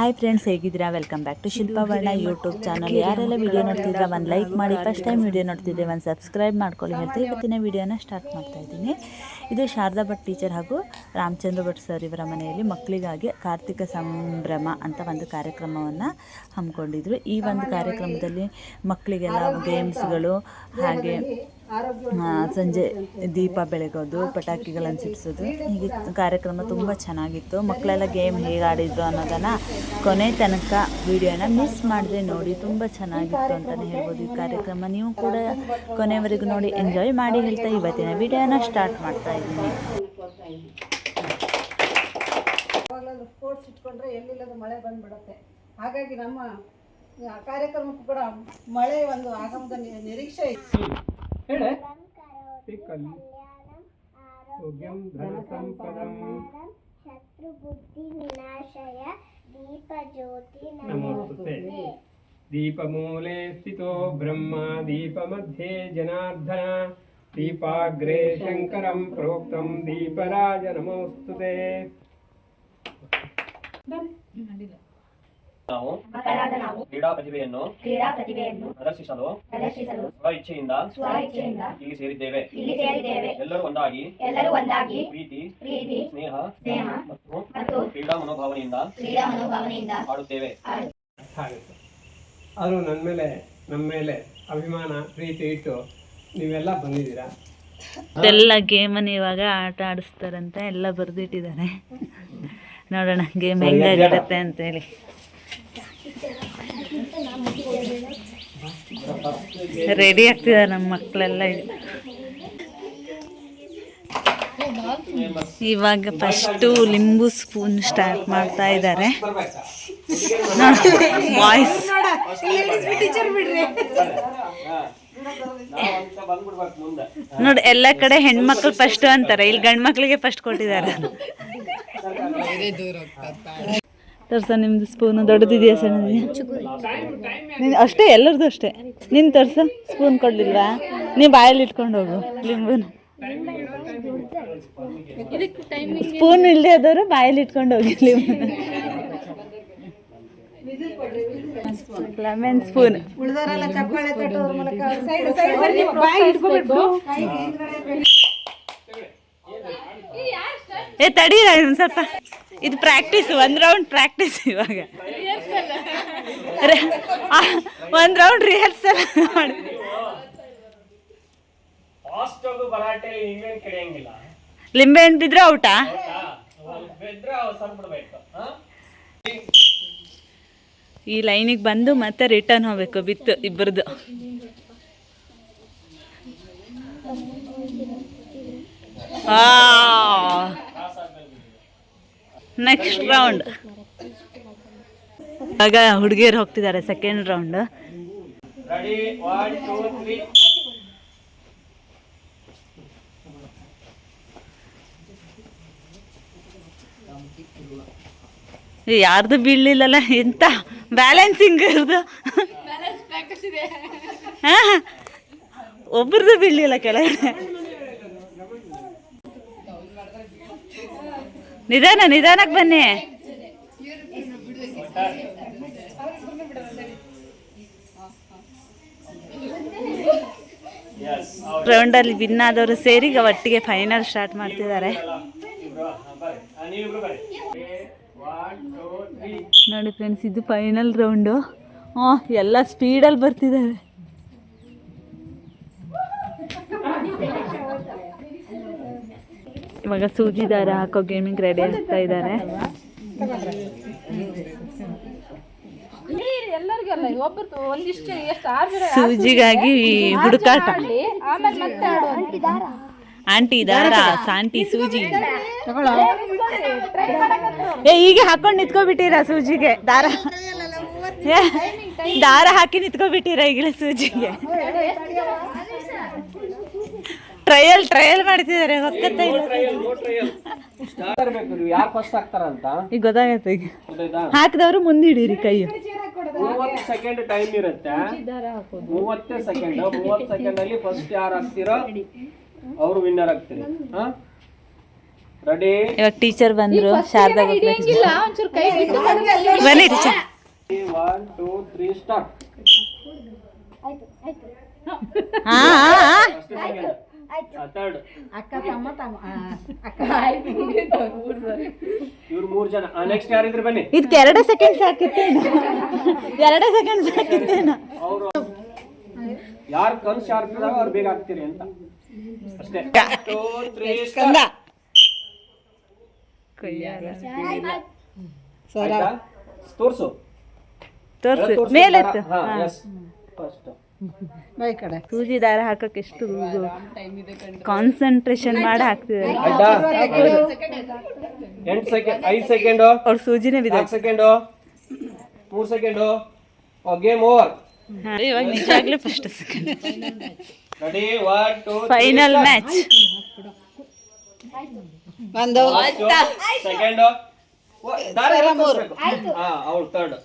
Hi friends ಹೇಗಿದ್ದೀರಾ? Welcome back to Shilpavarna YouTube channel ಯಾರೆಲ್ಲ video ನೋಡ್ತಿದ್ರೆ ಒಂದು ಲೈಕ್ ಮಾಡಿ ಫಸ್ಟ್ ಟೈಮ್ ವಿಡಿಯೋ ನೋಡ್ತಿದ್ರೆ ಒಂದು ಸಬ್ಸ್ಕ್ರೈಬ್ ಮಾಡ್ಕೊಳ್ಳಿ. ಹೇಳ್ತೀವಿ ಇವತ್ತಿನ ವಿಡಿಯೋನ ಸ್ಟಾರ್ಟ್ ಮಾಡ್ತಾ ಇದ್ದೀನಿ. ಇದು ಶಾರದಾ ಭಟ್ ಟೀಚರ್ ಹಾಗೂ ರಾಮಚಂದ್ರ ಭಟ್ ಸರ್ ಇವರ ಮನೆಯಲ್ಲಿ ಮಕ್ಕಳಿಗಾಗಿ ಕಾರ್ತಿಕ ಸಂಭ್ರಮ ಅಂತ ಒಂದು ಕಾರ್ಯಕ್ರಮವನ್ನು ಹಮ್ಮಿಕೊಂಡಿದ್ರು. ಈ ಒಂದು ಕಾರ್ಯಕ್ರಮದಲ್ಲಿ ಮಕ್ಕಳಿಗೆಲ್ಲ ಗೇಮ್ಸ್ಗಳು ಹಾಗೆ ಸಂಜೆ ದೀಪ ಬೆಳಗೋದು ಪಟಾಕಿಗಳನ್ನು ಸಿಡಿಸೋದು. ಹೀಗೆ ಕಾರ್ಯಕ್ರಮ ತುಂಬ ಚೆನ್ನಾಗಿತ್ತು. ಮಕ್ಕಳೆಲ್ಲ ಗೇಮ್ ಹೇಗೆ ಆಡಿದ್ರು ಅನ್ನೋದನ್ನು ಕೊನೆ ತನಕ ವಿಡಿಯೋನ ಮಿಸ್ ಮಾಡದೆ ನೋಡಿ ತುಂಬ ಚೆನ್ನಾಗಿತ್ತು ಅಂತಲೇ ಹೇಳ್ಬೋದು ಈ ಕಾರ್ಯಕ್ರಮ. ನೀವು ಕೂಡ ಕೊನೆವರೆಗೂ ನೋಡಿ ಎಂಜಾಯ್ ಮಾಡಿ ಹೇಳ್ತಾ ಇವತ್ತಿನ ವಿಡಿಯೋನ ಸ್ಟಾರ್ಟ್ ಮಾಡ್ತಾ ಇದ್ದೀನಿ. ಯಾವಾಗಲಾದ್ರೂ ಸ್ಪೋರ್ಟ್ಸ್ ಇಟ್ಕೊಂಡ್ರೆ ಎಲ್ಲಿಲ್ಲದ ಮಳೆ ಬಂದ್ಬಿಡುತ್ತೆ. ಹಾಗಾಗಿ ನಮ್ಮ ಕಾರ್ಯಕ್ರಮಕ್ಕೂ ಕೂಡ ಮಳೆ ಒಂದು ಆಗಮದ ಹೇಳೆ ತಿಕ್ಕಲ್ಲಿ ಉಗ್ಯಂ ಧನ ಸಂಪದಂ ಶತ್ರು ಬುದ್ಧಿ ವಿನಾಶಯ ದೀಪ ಜ್ಯೋತಿ ನಮೋಸ್ತುತೆ ದೀಪಮೂಲೆ ಸ್ಥಿತೋ ಬ್ರಹ್ಮ ದೀಪಮಧ್ಯೆ ಜನಾರ್ದನ ದೀಪಾಗ್ರೆ ಶಂಕರಂ ಪ್ರೋಕ್ತಂ ದೀಪರಾಜ ನಮೋಸ್ತುತೆ ನಾವು ಕ್ರೀಡಾ ಪ್ರತಿಭೆಯನ್ನು ಕ್ರೀಡಾ ಪ್ರತಿಭೆಯನ್ನು ಪ್ರದರ್ಶಿಸಲು ಪ್ರದರ್ಶಿಸಲು ಸ್ವ ಇಚ್ಛೆಯಿಂದ ಇಲ್ಲಿ ಸೇರಿದ್ದೇವೆ. ಇಲ್ಲಿ ಸೇರಿದ್ದೇವೆ. ಎಲ್ಲರೂ ಒಂದಾಗಿ ಎಲ್ಲರೂ ಒಂದಾಗಿ ಪ್ರೀತಿ ಪ್ರೀತಿ ಸ್ನೇಹ ಸ್ನೇಹ ಮತ್ತು ಮತ್ತು ಕ್ರೀಡಾ ಮನೋಭಾವನೆಯಿಂದ ಕ್ರೀಡಾ ಮನೋಭಾವನೆಯಿಂದ ಆಡುತ್ತೇವೆ. ಅವರು ನನ್ನ ಮೇಲೆ ನಮ್ಮ ಮೇಲೆ ಅಭಿಮಾನ ಪ್ರೀತಿ ಇಟ್ಟು ನೀವೆಲ್ಲ ಬಂದಿದ್ದೀರಾ? ಎಲ್ಲ ಗೇಮನ್ನು ಇವಾಗ ಆಟ ಆಡಿಸ್ತಾರಂತ ಎಲ್ಲ ಬರೆದಿಟ್ಟಿದ್ದಾರೆ. ನೋಡೋಣ ಗೇಮ್ ಹೆಂಗಾಗಿರುತ್ತೆ ಅಂತೇಳಿ. ರೆಡಿ ಆಗ್ತಿದ್ದಾರೆ ನಮ್ಮ ಮಕ್ಕಳೆಲ್ಲ ಇವಾಗ ಫಸ್ಟು ಲಿಂಬು ಸ್ಪೂನ್ ಸ್ಟಾರ್ಟ್ ಮಾಡ್ತಾ ಇದ್ದಾರೆ. ವಾಯ್ಸ್ ನೋಡಿ, ಎಲ್ಲ ಕಡೆ ಹೆಣ್ಮಕ್ಳು ಫಸ್ಟ್ ಅಂತಾರೆ. ಇಲ್ಲಿ ಗಂಡ್ಮಕ್ಳಿಗೆ ಫಸ್ಟ್ ಕೊಟ್ಟಿದ್ದಾರೆ. ತರ್ಸ ನಿಮ್ದು ಸ್ಪೂನು ದೊಡ್ಡದಿದೆಯಾ ಸಣ್ಣದಿದೆಯಾ? ನೀನು ಅಷ್ಟೇ ಎಲ್ಲರದು ಅಷ್ಟೇ. ನಿನ್ ತರ್ಸ ಸ್ಪೂನ್ ಕೊಡ್ಲಿಲ್ವಾ? ನೀವು ಬಾಯಲ್ಲಿ ಇಟ್ಕೊಂಡು ಹೋಗು ಲಿಂಬುನ. ಸ್ಪೂನ್ ಇಲ್ಲದೆ ಆದವರು ಬಾಯಲ್ಲಿ ಇಟ್ಕೊಂಡು ಹೋಗಿ ಲಿಂಬುನ. ಲೆಮನ್ ಸ್ಪೂನ್ ಉಳಿದವರೆಲ್ಲ ಚಪ್ಪಾಳೆ ತಟ್ಟೋದ್ರ ಮೂಲಕ ಸೈಡ್ ಸೈಡ್ ಬಾಯಿ ಇಟ್ಕೊಬಿಟ್ಟು ಏ ತಡೀರ ಒಂದು ಸ್ವಲ್ಪ. ಇದು ಪ್ರಾಕ್ಟೀಸ್ ಒಂದು ರೌಂಡ್ ಪ್ರಾಕ್ಟೀಸ್ ಇವಾಗ. ಒಂದು ರೌಂಡ್ ರಿಹರ್ಸಲ್ ಮಾಡಿ. ಲಿಂಬೆ ಹಣ್ಣು ಬಿದ್ರೆ ಔಟಾ? ಈ ಲೈನಿಗೆ ಬಂದು ಮತ್ತೆ ರಿಟರ್ನ್ ಹೋಗ್ಬೇಕು ಬಿತ್ತು ಇಬ್ಬರದು ನೆಕ್ಸ್ಟ್ ರೌಂಡ್ ಆಗ ಹುಡುಗಿಯರು ಹೋಗ್ತಿದ್ದಾರೆ ಸೆಕೆಂಡ್ ರೌಂಡ್ ಯಾರ್ದು ಬೀಳಲಿಲ್ಲಲ್ಲ ಎಂತ? ಬ್ಯಾಲೆನ್ಸಿಂಗ್ ಇರ್ದು. ಹಾ? ಒಬ್ರದ್ದು ಬೀಳಲಿಲ್ಲ ಕೆಳಗಡೆ. ನಿಧಾನ, ನಿಧಾನಕ್ಕೆ ಬನ್ನಿ. ರೌಂಡಲ್ಲಿ ವಿನ್ ಆದವರು ಸೇರಿ ಈಗ ಒಟ್ಟಿಗೆ ಫೈನಲ್ ಸ್ಟಾರ್ಟ್ ಮಾಡ್ತಿದ್ದಾರೆ. ನೋಡಿ ಫ್ರೆಂಡ್ಸ್ ಇದು ಫೈನಲ್ ರೌಂಡು ಹಾಂ ಎಲ್ಲ ಸ್ಪೀಡಲ್ಲಿ ಬರ್ತಿದ್ದಾರೆ ಇವಾಗ ಸೂಜಿ ದಾರ ಹಾಕೋ ಗೇಮಿಂಗ್ ರೆಡಿ ಆಗ್ತಾ ಇದ್ದಾರೆ. ಎಲ್ಲರಿಗಲ್ಲ ಒಬ್ಬರು ಒಂದಿಷ್ಟು ಎಷ್ಟು ಆರು ಜನ ಸೂಜಿಗಾಗಿ ಹುಡುಕಾಟ. ಆಂಟಿ ದಾರ ಸಾಂಟಿ ಸೂಜಿ. ಏ ಈಗ ಹಾಕೊಂಡು ನಿಂತ್ಕೊಬಿಟ್ಟಿರ ಸೂಜಿಗೆ? ದಾರ. ದಾರ ಹಾಕಿ ನಿಂತ್ಕೊಬಿಟ್ಟಿರ ಈಗಲೇ ಸೂಜಿಗೆ? ಟ್ರಯಲ್ ಟ್ರಯಲ್ ಮಾಡ್ತಿದ್ದಾರೆ ಯಾರು ಫಸ್ಟ್ ಹಾಕ್ತಾರಂತ ಈಗ ಗೊತ್ತಾಗತ್ತೆ ಈಗ. ಹಾಕಿದವರು ಹಾಕಿದವರು ಮುಂದಿಡಿರಿ ಕೈ. ಮೂವತ್ತು ಸೆಕೆಂಡ್ ಟೈಮ್ ಇರುತ್ತೆ. ಮೂವತ್ತೇ ಸೆಕೆಂಡ್ ಮೂವತ್ತು ಸೆಕೆಂಡ್ ಅಲ್ಲಿ ಫಸ್ಟ್ ಯಾರು ಹಾಕ್ತಿರೋ ಅವರು ವಿನ್ನರ್ ಆಗ್ತೀರಿ. ಹಾ? ರೆಡಿ ಇವಾಗ ಟೀಚರ್ ಬಂದ್ರು ಶಾರದಾ ಬನ್ನಿ teacher one two three start ಆಯ್ತು ಹಾ, ಹಾ. ಥರ್ಡ್ ಅಕ್ಕ ತಮ್ಮ ತಮ್ಮ. ಆ, ಅಕ್ಕ. ಇವ್ರು ಮೂರ್ ಜನ. ನೆಕ್ಸ್ಟ್ ಯಾರಿದ್ರು ಬನ್ನಿ. ಇದಕ್ಕೆ ಎರಡೇ ಸೆಕೆಂಡ್ ಸಾಕಿತ್ತೇನು? ಎರಡೇ ಸೆಕೆಂಡ್ ಸಾಕಿತ್ತೇನು? ಅವರು ಯಾರು ಕನ್ಸ್ ಅವ್ರು ಬೇಗ ಆಗ್ತೀರಿ ಅಂತ. ಅಷ್ಟೇ. ತೋರ್ಸು. ತೋರ್ಸು. ತೋರ್ಸು. ಮೇಲೆತ್ತು. ಹಾ ಹಾ. ಎಸ್ ಫಸ್ಟ್ ಬೈ ಕಡೆ. ಸೂಜಿ ದಾರ ಹಾಕಕ್ಕೆ ಎಷ್ಟು ಕಾನ್ಸಂಟ್ರೇಷನ್ ಮಾಡಿ ಹಾಕ್ತಿದ್ದಾರೆ. ಅವ್ರು ಎಂಟು ಸೆಕೆಂಡ್ ಐದು ಸೆಕೆಂಡು ಅವ್ರ ಸೂಜಿನೇ ಬಿದ್ದ. ಸೆಕೆಂಡು ಮೂರು ಸೆಕೆಂಡು ಗೇಮ್ ಓವರ್ ಇವಾಗ first second ready one two final match ಒಂದು ಸೆಕೆಂಡ್ ಹಾ ಅವಳು ತರ್ಡ್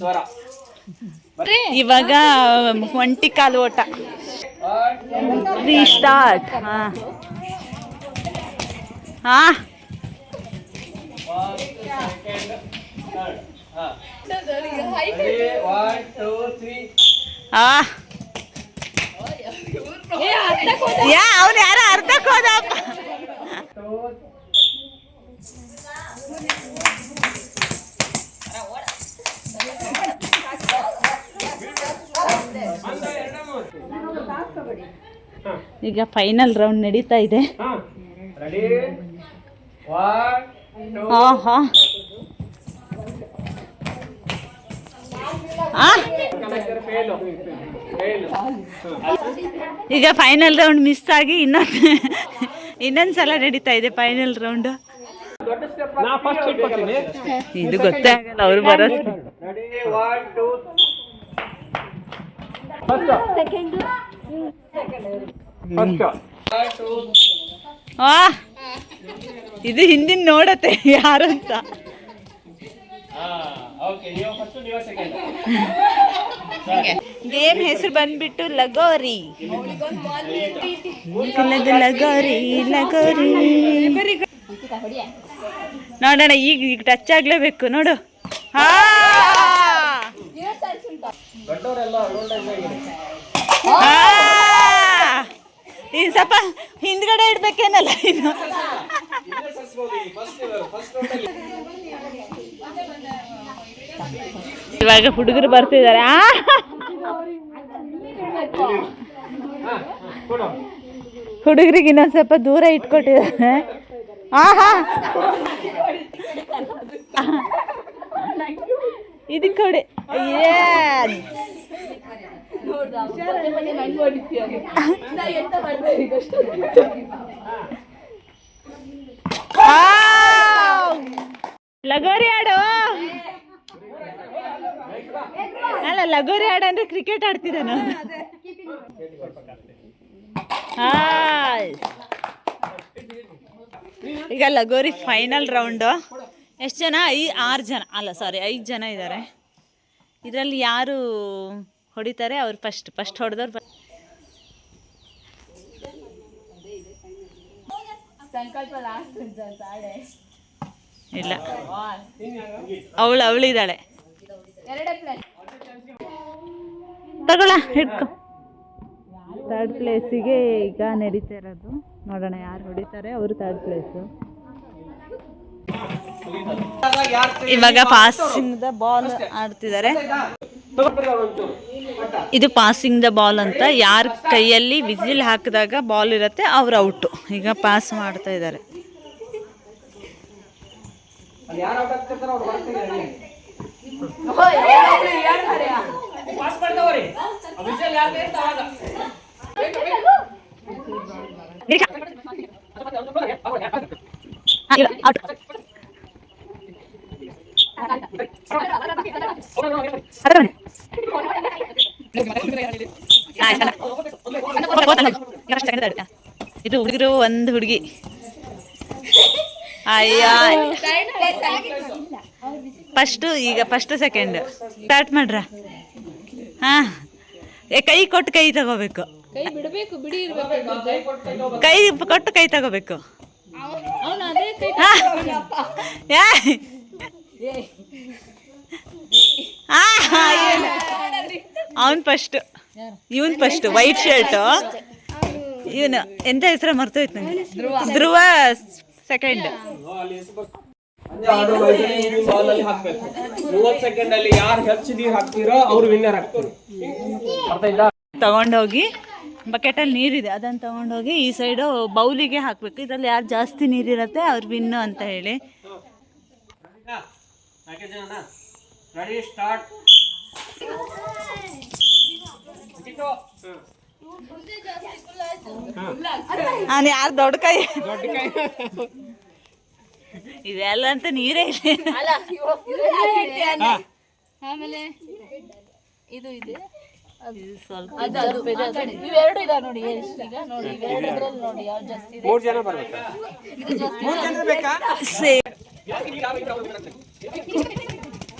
ಸ್ವರ. ಇವಾಗ ಒಂಟಿ ಕಾಲು ಓಟ. ಸ್ಟಾರ್ಟ್ ಹಾ. ಹಾ. ಒನ್ ಟೂ ತ್ರೀ ಆ ಯಾ ಅವ್ನು ಯಾರೋ ಅರ್ಧಕ್ಕೆ ಹೋದಪ್ಪ ಈಗ ಫೈನಲ್ ರೌಂಡ್ ನಡೀತಾ ಇದೆ. ಹಾ. ಹಾ ಈಗ ಫೈನಲ್ ರೌಂಡ್ ಮಿಸ್ ಆಗಿ ಇನ್ನೊಂದು ಇನ್ನೊಂದು ಸಲ ನಡೀತಾ ಇದೆ ಫೈನಲ್ ರೌಂಡ್ ಇದು ಗೊತ್ತೇ ಆಗಲ್ಲ ಅವ್ರು ಬರೋ ಆ ಇದು ಹಿಂದಿನ ನೋಡತ್ತೆ ಯಾರು ಅಂತ. ಹಾ ಓಕೆ ನೀವು ಫಸ್ಟ್ ನೀವು ಸೆಕೆಂಡ್ ಗೇಮ್ ಹೆಸರು ಬಂದ್ಬಿಟ್ಟು ಲಗೋರಿ? ಲಗೋರಿ ಲಗೋರಿ. ನೋಡೋಣ ಈಗ ಈಗ ಟಚ್ ಆಗ್ಲೇಬೇಕು ನೋಡು. ಹಾ. ಈಗ ಸ್ವಲ್ಪ ಹಿಂದ್ಗಡೆ ಇಡ್ಬೇಕೇನಲ್ಲ ಇನ್ನು ಇವಾಗ ಹುಡುಗರು ಬರ್ತಿದ್ದಾರೆ. ಹುಡುಗರಿಗೆ ಇನ್ನೊಂದು ಸ್ವಲ್ಪ ದೂರ ಇಟ್ಕೊಟ್ಟಿದ್ದಾರೆ. ಆಹಾ! ಇದಕ್ಕೆ! ಲಗೋರಿ ಆಡು. ಅಲ್ಲ, ಲಗೋರಿ ಆಡ ಅಂದ್ರೆ ಕ್ರಿಕೆಟ್ ಆಡ್ತಿದ್ದಾನು? ಹಾಯ್ ಈಗ ಲಗೋರಿ ಫೈನಲ್ ರೌಂಡು ಎಷ್ಟು ಜನ? ಐ ಆರು ಜನ. ಅಲ್ಲ ಸಾರಿ ಐದು ಜನ ಇದ್ದಾರೆ ಇದರಲ್ಲಿ ಯಾರು ಹೊಡಿತಾರೆ ಅವ್ರು ಫಸ್ಟ್ ಫಸ್ಟ್ ಹೊಡೆದವ್ರು ಇಲ್ಲ. ಅವಳು ಅವಳಿದ್ದಾಳೆ ತಗೊಳ ಹಿಡ್ಕೊ. ಥರ್ಡ್ ಪ್ಲೇಸಿಗೆ ಈಗ ನಡೀತಾ ಇರೋದು. ನೋಡೋಣ ಯಾರು ಹೊಡಿತಾರೆ. ಅವರು ಥರ್ಡ್ ಪ್ಲೇಸು ಇವಾಗ ಪಾಸಿಂಗ್ ದ ಬಾಲ್ ಆಡ್ತಿದ್ದಾರೆ. ಇದು ಪಾಸಿಂಗ್ ದ ಬಾಲ್ ಅಂತ. ಯಾರ ಕೈಯಲ್ಲಿ ವಿಜಿಲ್ ಹಾಕಿದಾಗ ಬಾಲ್ ಇರುತ್ತೆ, ಅವ್ರ ಔಟು. ಈಗ ಪಾಸ್ ಮಾಡ್ತಾ ಇದ್ದಾರೆ. ಔಟ್ ಇದು ಹುಡುಗರು ಒಂದು ಹುಡುಗಿ ಅಯ್ಯ ಫಸ್ಟು ಈಗ ಫಸ್ಟ್ ಸೆಕೆಂಡ್ ಸ್ಟಾರ್ಟ್ ಮಾಡ್ರ? ಹಾ. ಕೈ ಕೊಟ್ಟು ಕೈ ತಗೋಬೇಕು. ಕೈ ಕೊಟ್ಟು ಕೈ ತಗೋಬೇಕು. ಅವನು ಅವನು ಫಸ್ಟ್ ಇವನ್ ಫಸ್ಟ್ ವೈಟ್ ಶರ್ಟ್ ಇವನು, ಎಂತ ಹೆಸರು ಮರ್ತೋಯ್ತು ನಂಗೆ? ಧ್ರುವ ಸೆಕೆಂಡ್ ತಗೊಂಡೋಗಿ ಬಕೆಟಲ್ಲಿ ನೀರಿದೆ. ಅದನ್ನು ತಗೊಂಡೋಗಿ ಈ ಸೈಡು ಬೌಲಿಗೆ ಹಾಕಬೇಕು. ಇದರಲ್ಲಿ ಯಾರು ಜಾಸ್ತಿ ನೀರಿರತ್ತೆ, ಅವ್ರು ವಿನ್ನು ಅಂತ ಹೇಳಿ. ರೆಡಿ ಸ್ಟಾರ್ಟ್ ನಾನು ಯಾರು ದೊಡ್ಡ ಕೈ? ಇದೆಲ್ಲ ಅಂತ ನೀರೇ ಇಲ್ಲ. ಆಮೇಲೆ ಇದು ಇದೆ. ಇದು ಸ್ವಲ್ಪ ಅದು ಅದು ಆ ಇವೆರಡು ಇದಾವ ನೋಡಿ ಈಗ ನೋಡಿ ಇವೆರಡರಲ್ಲಿ ನೋಡಿ ಯಾವ್ದು ಜಾಸ್ತಿ ಇದೆ? ಮೂರ್ ಜನ ಬರ್ಬೇಕು? ಮೂರು ಜನ ಬೇಕಾ? ಸೇ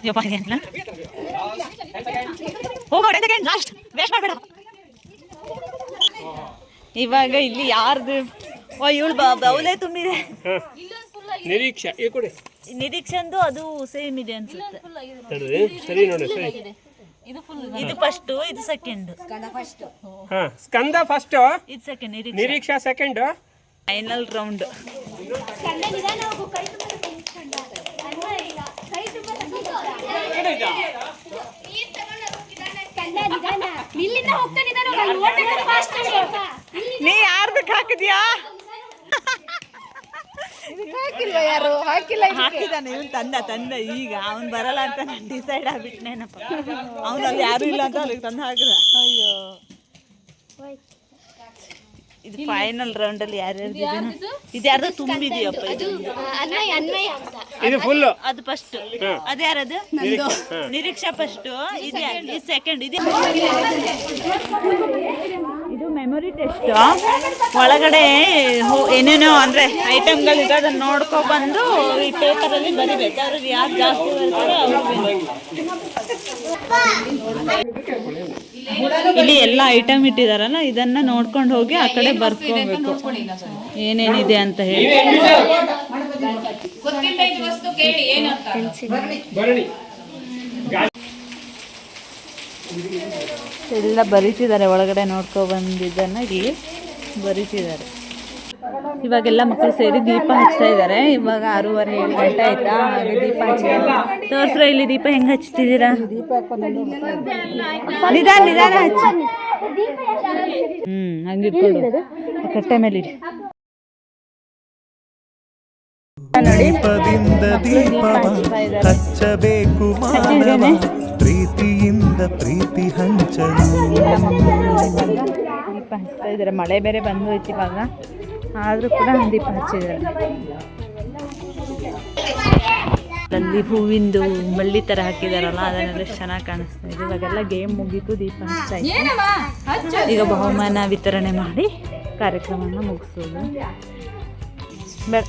ಯಪ್ಪ ಏನಿಲ್ಲ ಹೋಗೋ ಸೆಕೆಂಡ್ ಲಾಸ್ಟ್ ವೇಸ್ಟ್ ಮಾಡಬೇಡ. ಇವಾಗ ಇಲ್ಲಿ ಯಾರ್ದು? ಓ ಇವಳು ಬೌಲೇ ತುಂಬಿದೆ. ನಿರೀಕ್ಷೆ ಈ ಕೊಡಿ. ನಿರೀಕ್ಷಂದು ಅದು ಸೇಮ್ ಇದೆ ಅನ್ಸುತ್ತೆ. ಸರಿ ನೋಡಿ ಸರಿ. ಇದು ಫುಲ್ ಇದು ಫಸ್ಟ್ ಇದು ಸೆಕೆಂಡ್ ಹಾ. ಸ್ಕಂದ ಫಸ್ಟ್ ಇದು ಸೆಕೆಂಡ್ ನಿರೀಕ್ಷೆ. ನಿರೀಕ್ಷಾ ಸೆಕೆಂಡ್ ಫೈನಲ್ ರೌಂಡ್ ನೀ ಯಾರ್ದಕ್ಕೆ ಹಾಕಿದ್ಯಾ? ಹಾಕಿಲ್ವ ಯಾರು? ಹಾಕಿಲ್ಲ ಹಾಕಿದಾನೆ ಇವನ್ ತಂದ ತಂದ ಈಗ. ಅವ್ನ್ ಬರಲ್ಲ ಅಂತ ನಾನು ಡಿಸೈಡ್ ಆಗ್ಬಿಟ್ನೇನಪ್ಪ ಅಲ್ಲಿ ಯಾರು ಇಲ್ಲ ಅಂತ ಅಲ್ಲಿಗೆ ತಂದು ಹಾಕಿದ. ಅಯ್ಯೋ. ಇದು ಫೈನಲ್ ರೌಂಡ್ ಅಲ್ಲಿ ಯಾರ್ಯಾರು ಇದು ಯಾರ್ದು? ತುಂಬಿದೆಯಪ್ಪ ಇದು? ಇದು ಫುಲ್ ಅದು ಫಸ್ಟ್ ಅದು ಯಾರದು? ನಿರೀಕ್ಷಾ. ಫಸ್ಟ್ ಇದು ಇದು ಸೆಕೆಂಡ್ ಇದು ಮೆಮೊರಿ ಟೆಸ್ಟ್ ಒಳಗಡೆ ಏನೇನೋ ಅಂದ್ರೆ ಐಟಮ್ಗಳಿದೆ ಅದನ್ನ ನೋಡ್ಕೊ ಬಂದು ಈ ಪೇಪರಲ್ಲಿ ಬರಿಬೇಕು. ಅವ್ರಿಗೆ ಯಾರು ಜಾಸ್ತಿ ಬರ್ತಾರೋ ಇಲ್ಲಿ ಎಲ್ಲ ಐಟಮ್ ಇಟ್ಟಿದಾರಲ್ಲ ಇದನ್ನ ನೋಡ್ಕೊಂಡು ಹೋಗಿ ಆ ಕಡೆ ಬರ್ಕೊಬೇಕು. ಏನೇನಿದೆ ಅಂತ ಹೇಳಿ. ಎಲ್ಲ ಬರೀತಿದ್ದಾರೆ ಒಳಗಡೆ ನೋಡ್ಕೊ ಬಂದಿದ್ದನ್ನ ಇಲ್ಲಿ ಬರೀತಿದ್ದಾರೆ. ಇವಾಗೆಲ್ಲ ಮಕ್ಕಳು ಸೇರಿ ದೀಪ ಹಚ್ತಾ ಇದ್ದಾರೆ. ಇವಾಗ ಆರೂವರೆ ಏಳು ಗಂಟೆ ಆಯ್ತಾ ಹಾಗೆ ದೀಪ ಹಚ್ಚಿದ್ದಾರೆ. ತೋರ್ಸ್ರ ಇಲ್ಲಿ ದೀಪ ಹೆಂಗ್ ಹಚ್ತಿದ್ದೀರಾ? ನಿಧಾನ ನಿಧಾನ ಹಚ್ಚಿ. ಹ್ಮ್ ಹಂಗಿಟ್ಕೊಂಡು ಕಟ್ಟೆ ಮೇಲೆ ಇಡಿ. ನೋಡಿ ದೀಪದಿಂದ ದೀಪವ ಹಚ್ಚಬೇಕು ಮಾನವ. ಪ್ರೀತಿ ಹಂಚಲು. ದೀಪ ಹಚ್ತಾ ಇದ್ದಾರೆ. ಮಳೆ ಬೇರೆ ಬಂದು ಹೋಯ್ತು ಇವಾಗ. ಆದರೂ ಕೂಡ ದೀಪ ಹಚ್ಚಿದ್ದಾರೆ. ಅಲ್ಲಿ ಹೂವಿಂದು ಬಳ್ಳಿ ಥರ ಹಾಕಿದಾರಲ್ಲ ಅದನ್ನೆಲ್ಲ ಚೆನ್ನಾಗಿ ಕಾಣಿಸ್ತಾ ಇದೆ. ಇವಾಗೆಲ್ಲ ಗೇಮ್ ಮುಗೀತು ದೀಪ ಹಚ್ತಾ ಇತ್ತು. ಈಗ ಬಹುಮಾನ ವಿತರಣೆ ಮಾಡಿ ಕಾರ್ಯಕ್ರಮವನ್ನು ಮುಗಿಸೋದು. ಬೇಡ.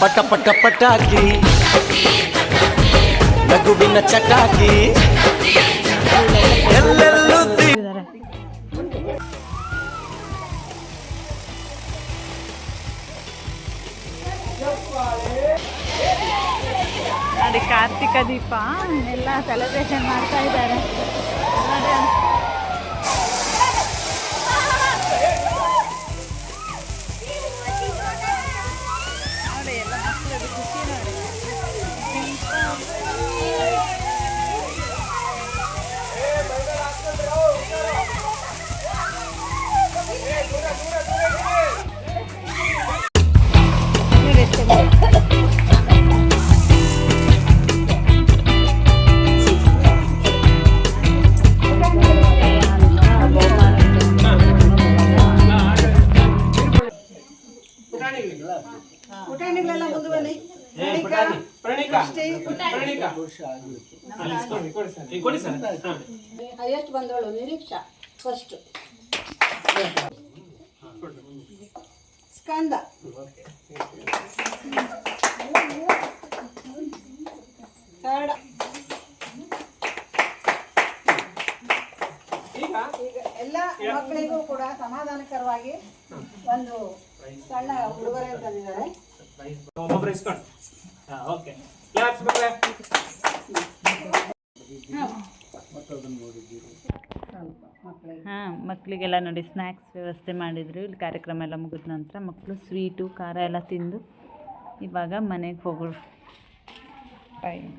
ಪಟ್ಟ ಪಟ್ಟ ಪಟಾಕಿ. ನಗುವಿನ ಚಟಾಕಿ. ನೋಡಿ ಕಾರ್ತಿಕ ದೀಪ. ಎಲ್ಲ ಸೆಲೆಬ್ರೇಷನ್ ಮಾಡ್ತಾ ಇದ್ದಾರೆ. ಪುಟಾಣಿಗಳೆಲ್ಲ ಮುಂದೆ ಬನ್ನಿ ಎಷ್ಟು ಪ್ರಣೀಕಾ? ಕೊಡಿ ಸರ್ ಹೈಯೆಸ್ಟ್ ಬಂದವಳು? ನಿರೀಕ್ಷಾ. ಫಸ್ಟ್. ಸ್ಕಂದ. ಥರ್ಡ್. ಈಗ? ಈಗ ಎಲ್ಲ ಮಕ್ಕಳಿಗೂ ಕೂಡ ಸಮಾಧಾನಕರವಾಗಿ ಒಂದು ಸಣ್ಣ ಉಡುಗೊರೆ ತಂದಿದ್ದಾರೆ ಒಬ್ಬೊಬ್ರು ಇಸ್ಕೊಂಡು. ಹಾಂ ಓಕೆ ಕ್ಲಾಪ್ಸ್ ಮಕ್ಕಳೇ. ಹಾಂ ಮಕ್ಕಳಿಗೆಲ್ಲ ನೋಡಿ ಸ್ನ್ಯಾಕ್ಸ್ ವ್ಯವಸ್ಥೆ ಮಾಡಿದ್ರು. ಇಲ್ಲಿ ಕಾರ್ಯಕ್ರಮ ಎಲ್ಲ ಮುಗಿದ ನಂತರ ಮಕ್ಕಳು ಸ್ವೀಟು ಖಾರ ಎಲ್ಲ ತಿಂದು ಇವಾಗ ಮನೆಗೆ ಹೋಗೋರು. ಟೈಮ್